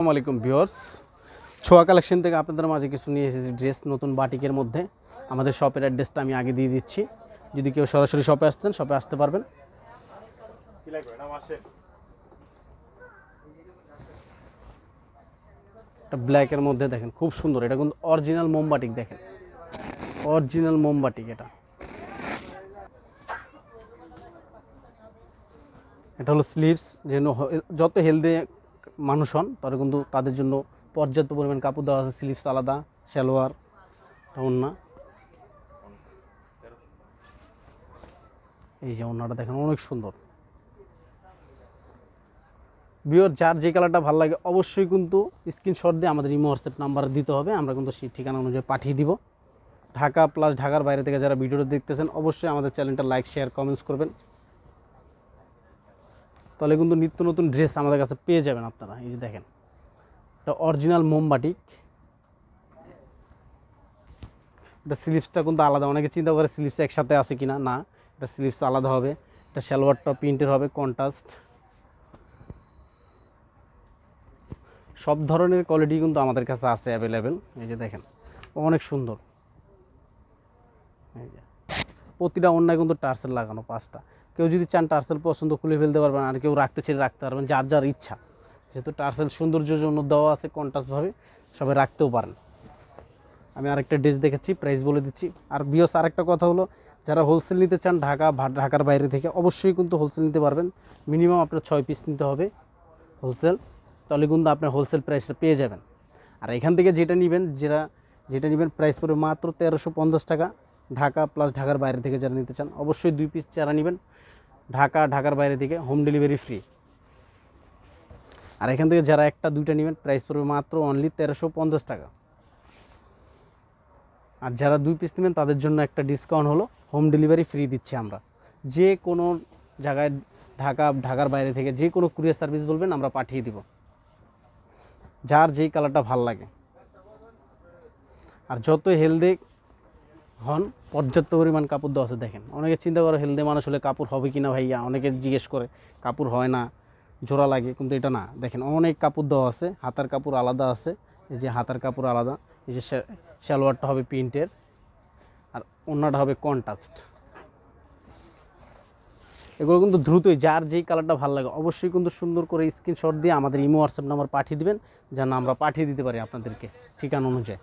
আসসালামু আলাইকুম ভিউয়ার্স। ছোয়া কালেকশন থেকে আপনাদের মাঝে কিছু নিয়ে এসেছি ড্রেস নতুন বাটিকের মধ্যে। আমাদের শপের অ্যাড্রেসটা আমি আগে দিয়ে দিচ্ছি। যদি কেউ সরাসরি শপে আসতেন, শপে আসতে পারবেন। একটা ব্ল্যাকের মধ্যে দেখেন, খুব সুন্দর। এটা কিন্তু অরিজিনাল মোমবাটিক দেখেন। অরিজিনাল মোমবাটিক এটা। এটা হলো স্লিভস যেন যত হেলদি মানুষ হন, তারা কিন্তু তাদের জন্য পর্যাপ্ত পরিমাণ কাপড় দেওয়া আছে স্লিপস আলাদা, সালোয়ার ওড়না এই যে ওড়নাটা দেখেন, অনেক সুন্দর। বিয়র যার যে কালারটা ভালো লাগে, অবশ্যই কিন্তু স্ক্রিনশট দিয়ে আমাদের ইমো হোয়াটসঅ্যাপ নাম্বার দিতে হবে, আমরা কিন্তু সেই ঠিকানা অনুযায়ী পাঠিয়ে দিব। ঢাকা প্লাস ঢাকার বাইরে থেকে যারা ভিডিওটা দেখতেছেন, অবশ্যই আমাদের চ্যানেলটা লাইক শেয়ার কমেন্টস করবেন। তাহলে কিন্তু নিত্য নতুন ড্রেস আমাদের কাছে পেয়ে যাবেন আপনারা। এই যে দেখেন এটা অরিজিনাল মোমবাটিক এটা স্লিপসটা কিন্তু আলাদা, অনেকে চিন্তা করে স্লিপস একসাথে আছে কিনা? না, এটা স্লিপস আলাদা হবে। এটা সালোয়ারটা প্রিন্টের হবে কন্ট্রাস্ট সব ধরনের কোয়ালিটি কিন্তু আমাদের কাছে আছে অ্যাভেলেবেল এই যে দেখেন, অনেক সুন্দর। এই যে। প্রতিটা অন্যায় কিন্তু টার্সেল লাগানো পাঁচটা। কেউ যদি চান টার্সেল পছন্দ খুলে ফেলতে পারবেন, আর কেউ রাখতে ছেড়ে রাখতে পারবেন, যার যার ইচ্ছা। যেহেতু টার্সেল সৌন্দর্যের জন্য দেওয়া আছে কন্ট্রাস্টভাবে, সবাই রাখতেও পারেন। আমি আরেকটা ড্রেস দেখেছি প্রাইস বলে দিচ্ছি। আর বিয়স, আরেকটা কথা হলো, যারা হোলসেল নিতে চান ঢাকা ঢাকার বাইরে থেকে, অবশ্যই কিন্তু হোলসেল নিতে পারবেন। মিনিমাম আপনার ছয় পিস নিতে হবে হোলসেল তাহলে কিন্তু আপনার হোলসেল প্রাইসটা পেয়ে যাবেন। আর এখান থেকে যেটা নেবেন, যেটা যেটা নেবেন প্রাইস পড়বে মাত্র তেরোশো পঞ্চাশ টাকা। ঢাকা প্লাস ঢাকার বাইরে থেকে যারা নিতে চান, অবশ্যই দুই পিস চারা নেবেন। ঢাকা, ঢাকার বাইরে থেকে হোম ডেলিভারি ফ্রি আর এখান থেকে যারা একটা, দুইটা নেবেন প্রাইস পড়বে মাত্র অনলি তেরোশো পঞ্চাশ টাকা। আর যারা দুই পিস নেবেন, তাদের জন্য একটা ডিসকাউন্ট হলো হোম ডেলিভারি ফ্রি দিচ্ছি আমরা। যে কোনো জায়গায় ঢাকা, ঢাকার বাইরে থেকে যে কোনো কুরিয়ার সার্ভিস বলবেন, আমরা পাঠিয়ে দিব। যার যেই কালারটা ভালো লাগে। আর যত হেলদি হন, পর্যাপ্ত পরিমাণ কাপড় দেওয়া আছে, দেখেন। অনেকে চিন্তা করে হেলদি মানুষ হলে কাপড় হবে কি না ভাইয়া? অনেকে জিজ্ঞেস করে, কাপড় হয় না, জোড়া লাগে, কিন্তু এটা না। দেখেন, অনেক কাপড় দেওয়া আছে, হাতার কাপড় আলাদা আছে, এই যে হাতার কাপড় আলাদা, এই যে সালোয়ারটা হবে প্রিন্টের, আর অন্যটা হবে কন্ট্রাস্ট এগুলো কিন্তু দ্রুতই, যার যেই কালারটা ভালো লাগে, অবশ্যই কিন্তু সুন্দর করে স্ক্রিনশট দিয়ে আমাদের ইমো হোয়াটসঅ্যাপ নাম্বার পাঠিয়ে দিবেন, যেন আমরা পাঠিয়ে দিতে পারি আপনাদেরকে ঠিকানা অনুযায়ী।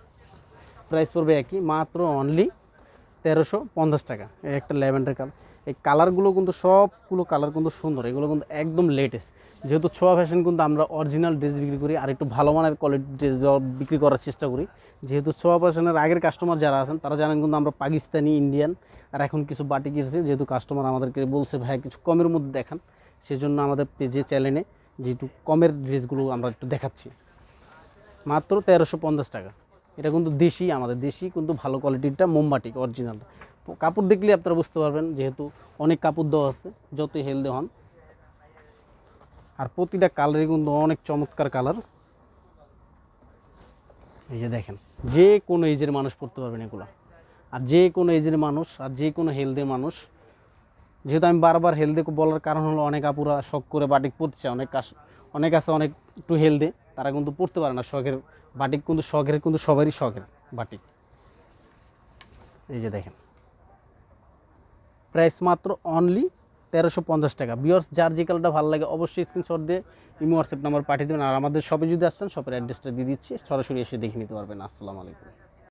প্রাইস পড়বে একই, মাত্র অনলি তেরোশো পঞ্চাশ টাকা। একটা ল্যাভেন্ডার কালার। এই কালারগুলো কিন্তু সবগুলো কালার কিন্তু সুন্দর। এগুলো কিন্তু একদম লেটেস্ট যেহেতু ছোয়া ফ্যাশন কিন্তু আমরা অরিজিনাল ড্রেস বিক্রি করি আর একটু ভালো মানের কোয়ালিটি ড্রেস বিক্রি করার চেষ্টা করি। যেহেতু ছোয়া ফ্যাশনের আগের কাস্টমার যারা আছেন, তারা জানেন কিন্তু আমরা পাকিস্তানি ইন্ডিয়ান আর এখন কিছু বাটি কিনছি। যেহেতু কাস্টমার আমাদেরকে বলছে, ভাই, কিছু কমের মধ্যে দেখান। সেজন্য আমাদের পেজে চ্যানেলে যেহেতু কমের ড্রেসগুলো আমরা একটু দেখাচ্ছি। মাত্র তেরোশো পঞ্চাশ টাকা। এটা কিন্তু দেশি, আমাদের দেশি কিন্তু ভালো কোয়ালিটিরটা মোমবাটিক অরিজিনাল কাপড় দেখলে আপনারা বুঝতে পারবেন যেহেতু অনেক কাপড় দেওয়া আছে, যতই হেলদি হন। আর প্রতিটা কালারই কিন্তু অনেক চমৎকার কালার। এই যে দেখেন, যে কোনো এজের মানুষ পড়তে পারবেন এগুলো। আর যে কোনো এজের মানুষ, আর যে কোনো হেলদি মানুষ। যেহেতু আমি বারবার হেলদি বলার কারণ হলো অনেক আপুরা শখ করে বাটিক পড়তে চায়, অনেক অনেক আছে অনেক একটু হেলদি, তারা কিন্তু পড়তে পারে না শখের বাটিক কিন্তু শখের, কিন্তু সবারই শখের বাটিক। এই যে দেখেন। প্রাইস মাত্র অনলি তেরোশো পঞ্চাশ টাকা। বিয়র্স যার যে কালারটা ভালো লাগে অবশ্যই স্ক্রিনশট দিয়ে ইমো হোয়াটসঅ্যাপ নাম্বার পাঠিয়ে দেবেন। আর আমাদের শপে যদি আসছেন শপের অ্যাড্রেসটা দিয়ে দিচ্ছি, সরাসরি এসে দেখে নিতে পারবেন। আসসালামু আলাইকুম।